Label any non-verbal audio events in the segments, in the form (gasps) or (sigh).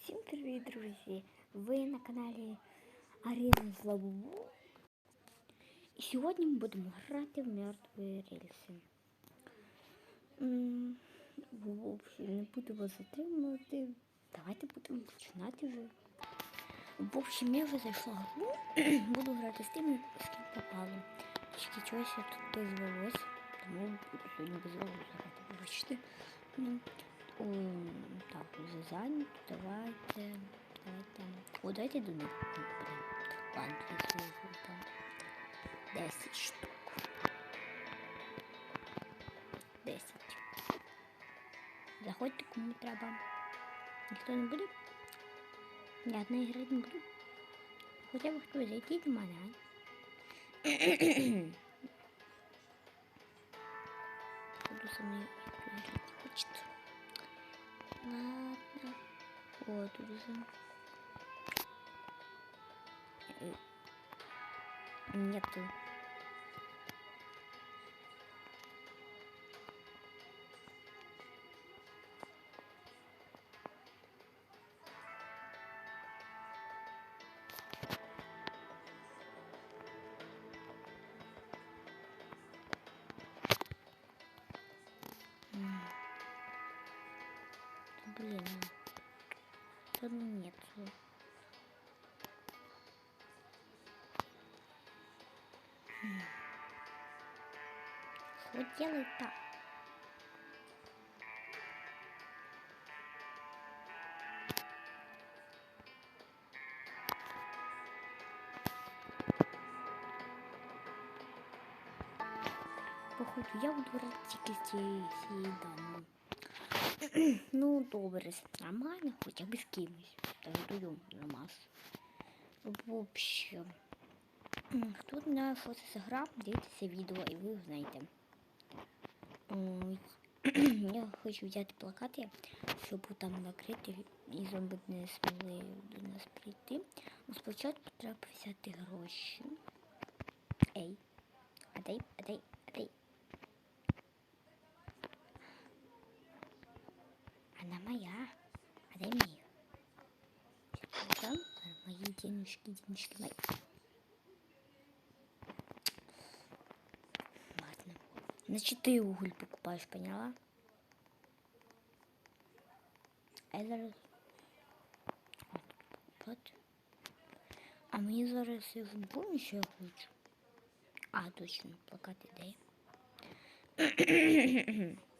Всім привіт, друзі! Ви на каналі Арина Злобу. І сьогодні ми будемо грати в мертві рельси. М, В общем, не буду вас затримувати. Давайте будемо починати вже. В общем, я вже зайшла в гру. (clears throat) буду грати з тими, з ким попало. Тільки чогось я тут без волос. Тому буду сьогодні без волос грати. Вибачте. Ну, о, так, вже зайнято, давайте, давайте. О, давайте до них. Ну, блін. Ладно, тут свої там 10 штук. 10. Заходьте, кому треба. Ніхто не буде? Я одна грати не буду. Хоча б хтось зайти до мене, а? (clears throat) Буду со О, тут уже. Нету. Блин Тут нет. Что делать-то? Походу, я буду брати тільки з цієї цієї дами. (clears throat) Ну, добре, нормально, хоча б з кимось. Так вдвоем на масу. В общем, хто знає, що це дивіться відео і ви знаєте. (clears throat) Я хочу взяти плакати, щоб там накрити і зомби не змогли до нас прийти. Ну, спочатку треба взяти гроші. Ей, а дай, а дай, Она моя. А дай мне ее. Там мои денежки, денежки мои. Ладно. Значит, ты уголь покупаешь, поняла? А я зараз... От, покупати. А мені зараз я не помню, що я хочу. А, точно, плакат (clears throat)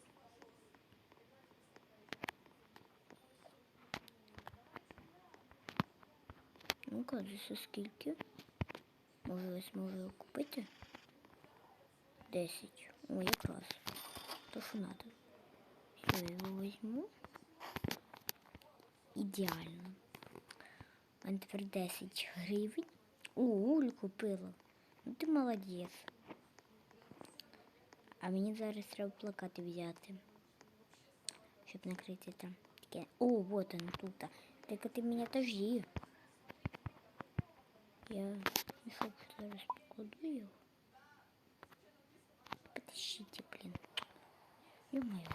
ідея. Ну-ка, за скільки? Може, ось можу купити? 10. О, якраз. То, що надо. Все, я його візьму. Ідеально. У тепер 10 гривень. О, уль купила. Ну ти молодець. А мені зараз треба плакати взяти. Щоб накрити там. О, вот он тут. Так ти мене тожі. Я мешок зараз покладу. Потащите, блин. Ё-моё.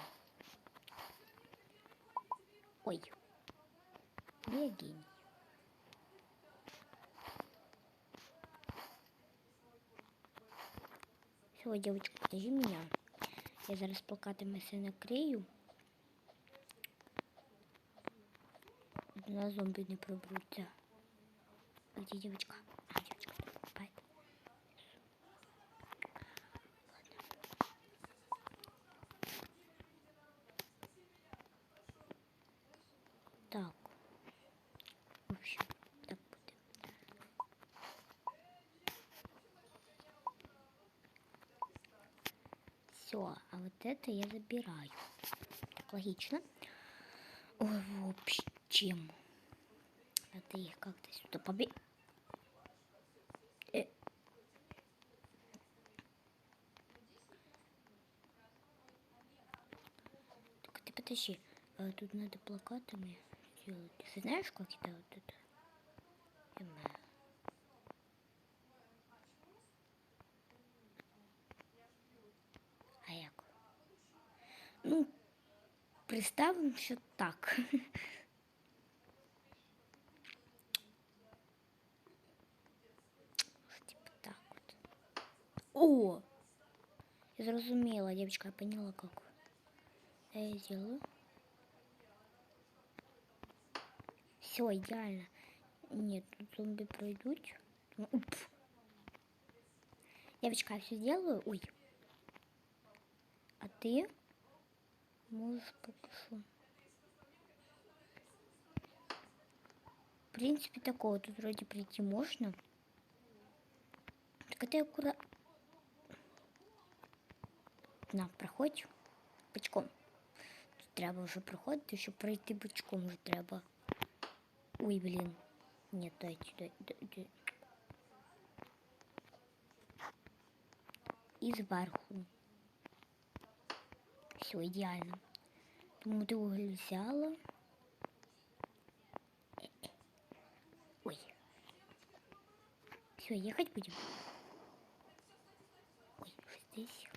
Ой. Я гений. Все, девочка, подожди меня. Я зараз плакатами все накрию. На зомби не пробруться. Где девочка? А, девочка покупает. Так. В общем, так будет. Все, а вот это я забираю. Так, логично. Ой, в общем. Надо их как-то сюда побе... подожди, а тут надо плакатами делать. Ты знаешь, как это вот это? А як? Ну, представим, все так. типа так вот. О! Я зрозуміла, девочка, я поняла, как. Да я сделаю. Все, идеально. Нет, тут зомби пройдут. Ну, уп. Девочка, я все сделаю. Ой. А ты можешь что. В принципе, такого тут вроде прийти можно. Так это аккуратно. На, проходь треба вже проходити, щоб пройти бочком вже треба. Ой, блін. Ні, дайте, дайте, дайте. І зверху. Все, ідеально. Тому ти уголь взяла. Ой. Все, ехать будем? Ой, что здесь?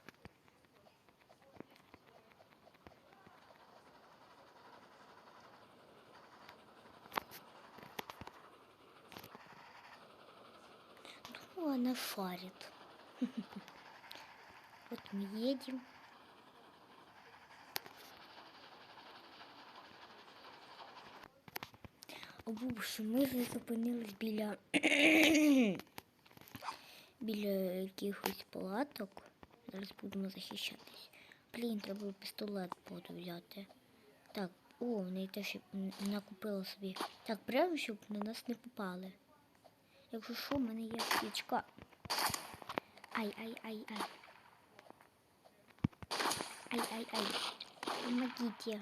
Ну, она шарит. (laughs) Вот мы едем. Общем, ми вже зупинились біля (coughs) біля якихось палаток. Зараз будемо захищатись. Блін, треба пістолет буду взяти. Так, о, в неї теж м, собі. Так, прямо щоб на нас не попали. Якщо що, в мене є аптечка. Ай, ай, ай, ай. Ай, ай, ай. Помогите.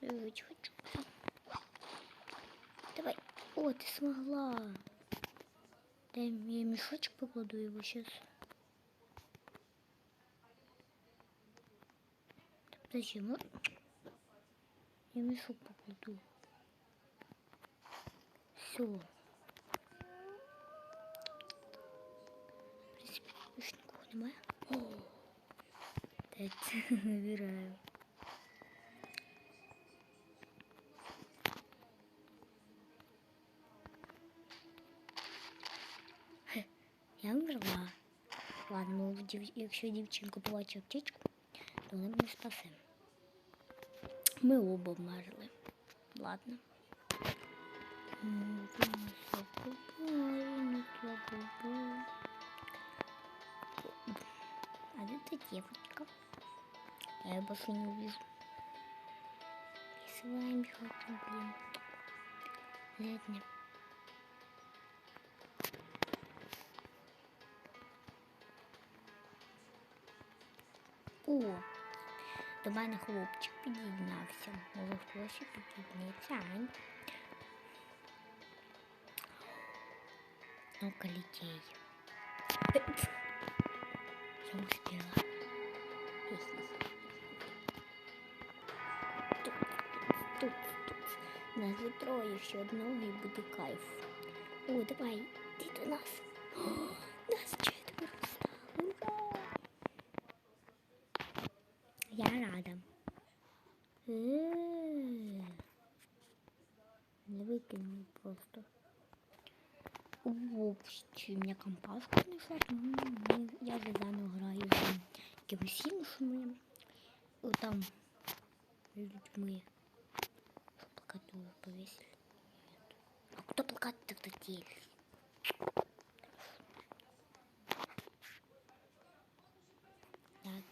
Хочу. Давай. О, ты смогла. Дай я мешочек покладу его сейчас. Ну... Я мешок покладу. Все. В принципе, больше никого немає. О! Дайте, набираю. Я вмерла. Ладно, ну, дів... якщо дівчинку побачив аптечку, то вона мене спасе. Ми оба вмерли. Ладно. М, ну, слабо, ну, слабо. А где эта девочка? Я ее больше не увижу. Я с вами хочу, блин. Ладно. О, до мене хлопчик під'єднався. Може хтось ще під'єднується. Ань. Ну-ка, летей. Я успела. Тут, тут, тут. Нас же троє ще одного і буде кайф. О, давай, ти до нас. О, (gasps) нас четверо стало. Ура! Я рада. Не выкинул просто. В общем, я компашку нашла. М, Я же заново граю з. О, Там людьми. Уже повесили? Нет. А кто плакаты тогда делит? Ладно.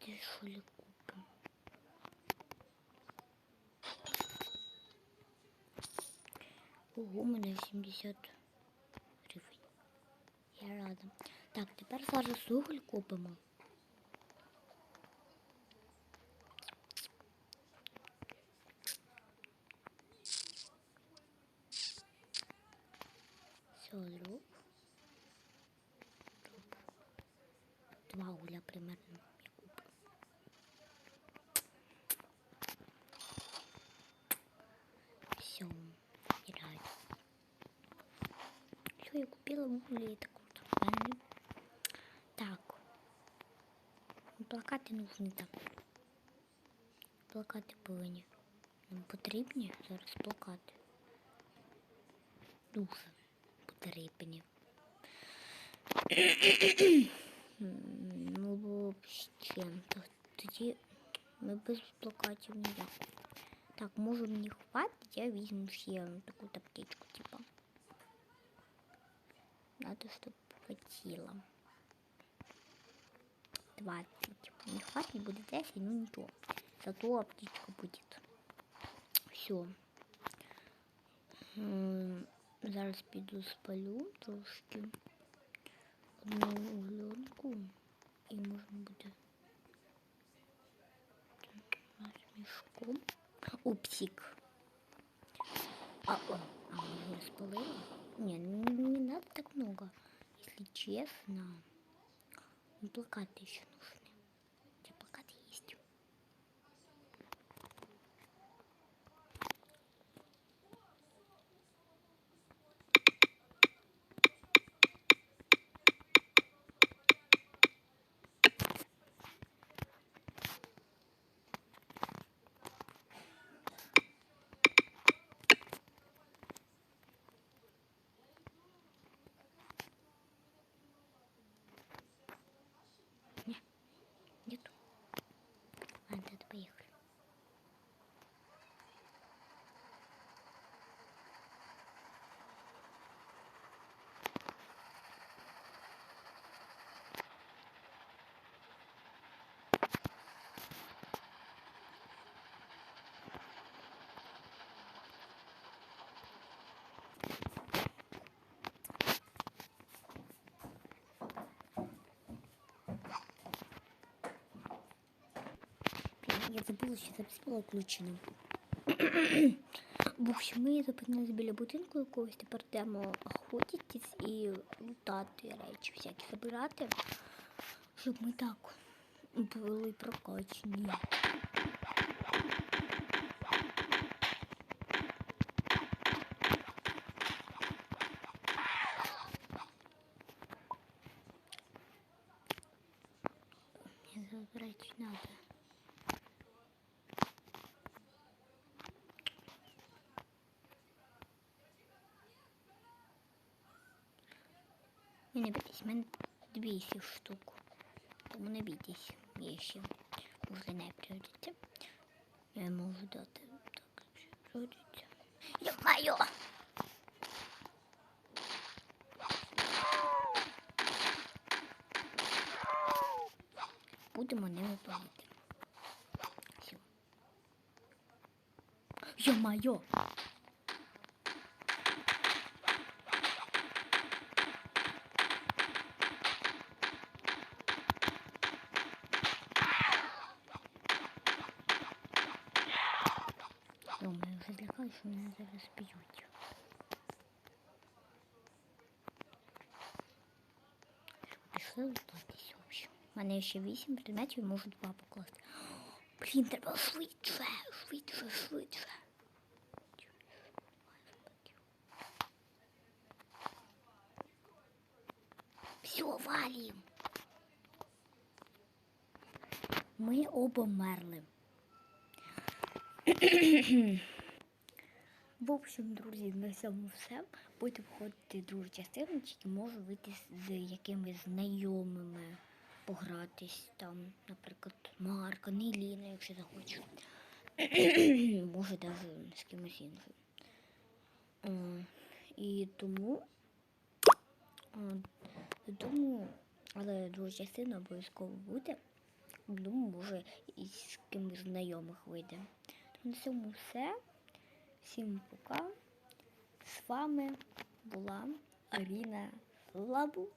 Здесь что Ого, у мене 70 гривень. Я рада. Так, тепер зараз уголь купимо. Друг. Два угля примерно я куплю. Все, играю. Все, я купила угли, это круто. Правильно? Так. Ну, Плакати нужні так. Плакати повинні. Нам потрібні зараз плакати. дуже потрібні. М, Ну, в общем, то тоді ми без плакатів ніяк. Так, може мені хватить, я візьму ще таку таптичку, типа. Надо, щоб хватило. 20. Не хватит, будет 10, ну ничего. Зато аптечка будет. Все. Зараз піду спалю трошки одну угленку і можна буде з мішком. Упсик. А, о, а мы его спалили? Не, не, не надо так много, если честно. Ну, плакаты еще нужны. Я забула, що запис була включена. В общем, ми зупинилися біля будинку якогось, тепер йдемо охотитись і лутати речі всякі забирати, щоб ми так були прокачені. Мне забрать надо. Не, не бійтесь, в мене 200 штук. Тому не бійтесь, є ще. Може не прийдеться. Я можу дати. Так, ще прийдеться. Йо-майо! Будемо ними палити. Йо-майо! Думаю, злякали, що мене зараз б'ють. Пішли лутатись, в общем. У мене ще вісім предметів, можу два покласти. Блін, треба швидше, швидше, швидше. Все, валім. Ми обомерли. В общем, друзі, на цьому все. Будете входити другу частину, тільки можу вийти з якимись знайомими, погратись там, наприклад, Марка, Неліна, якщо захочу. (clears throat) Може навіть з кимось іншим. Е, І тому, е, тому, але друга частина обов'язково буде. Думаю, може і з кимось знайомих вийде. На цьому все. Всім пока. З вами була Аріна Лабу.